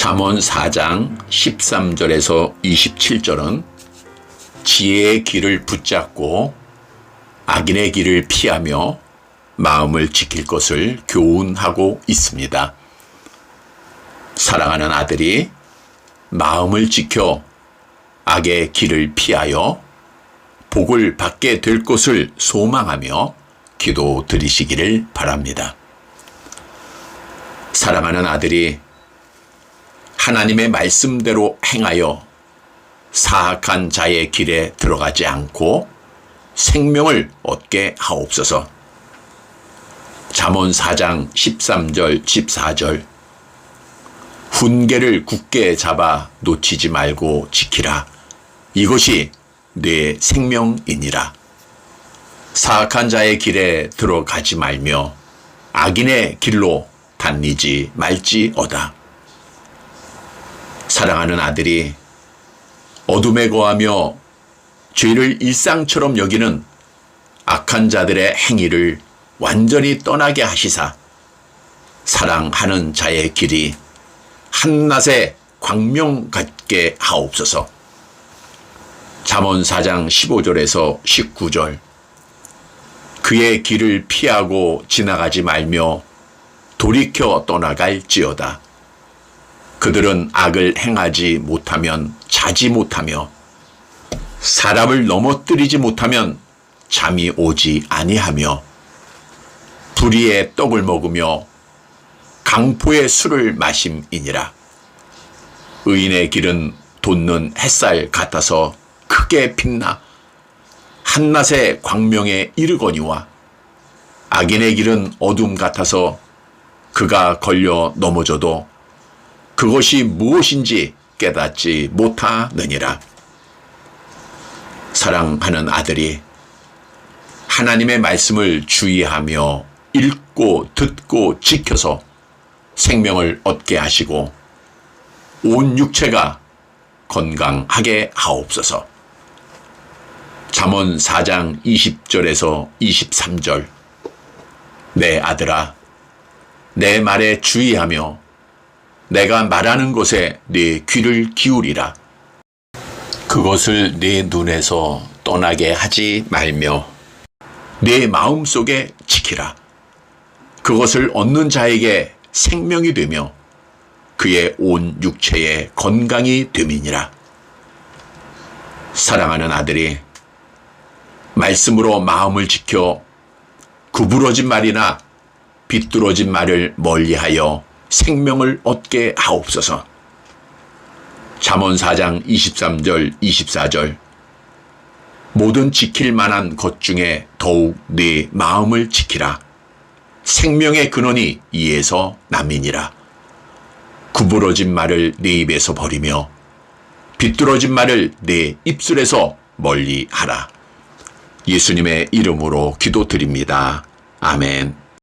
잠언 4장 13절에서 27절은 지혜의 길을 붙잡고 악인의 길을 피하며 마음을 지킬 것을 교훈하고 있습니다. 사랑하는 아들이 마음을 지켜 악의 길을 피하여 복을 받게 될 것을 소망하며 기도 드리시기를 바랍니다. 사랑하는 아들이 하나님의 말씀대로 행하여 사악한 자의 길에 들어가지 않고 생명을 얻게 하옵소서. 잠언 4장 13절 14절 훈계를 굳게 잡아 놓치지 말고 지키라. 이것이 내 생명이니라. 사악한 자의 길에 들어가지 말며 악인의 길로 달리지 말지어다. 사랑하는 아들이 어둠에 거하며 죄를 일상처럼 여기는 악한 자들의 행위를 완전히 떠나게 하시사 사랑하는 자의 길이 한낮에 광명 같게 하옵소서. 잠언 4장 15절에서 19절 그의 길을 피하고 지나가지 말며 돌이켜 떠나갈지어다. 그들은 악을 행하지 못하면 자지 못하며 사람을 넘어뜨리지 못하면 잠이 오지 아니하며 불의의 떡을 먹으며 강포의 술을 마심이니라. 의인의 길은 돋는 햇살 같아서 크게 빛나 한낮의 광명에 이르거니와 악인의 길은 어둠 같아서 그가 걸려 넘어져도 그것이 무엇인지 깨닫지 못하느니라. 사랑하는 아들이 하나님의 말씀을 주의하며 읽고 듣고 지켜서 생명을 얻게 하시고 온 육체가 건강하게 하옵소서. 잠언 4장 20절에서 23절 내 아들아 내 말에 주의하며 내가 말하는 것에 네 귀를 기울이라. 그것을 네 눈에서 떠나게 하지 말며 내 마음 속에 지키라. 그것을 얻는 자에게 생명이 되며 그의 온 육체에 건강이 됨이니라. 사랑하는 아들이 말씀으로 마음을 지켜 구부러진 말이나 비뚤어진 말을 멀리하여 생명을 얻게 하옵소서. 잠언 4장 23절 24절 모든 지킬 만한 것 중에 더욱 네 마음을 지키라. 생명의 근원이 이에서 남이니라. 구부러진 말을 네 입에서 버리며 비뚤어진 말을 네 입술에서 멀리 하라. 예수님의 이름으로 기도드립니다. 아멘.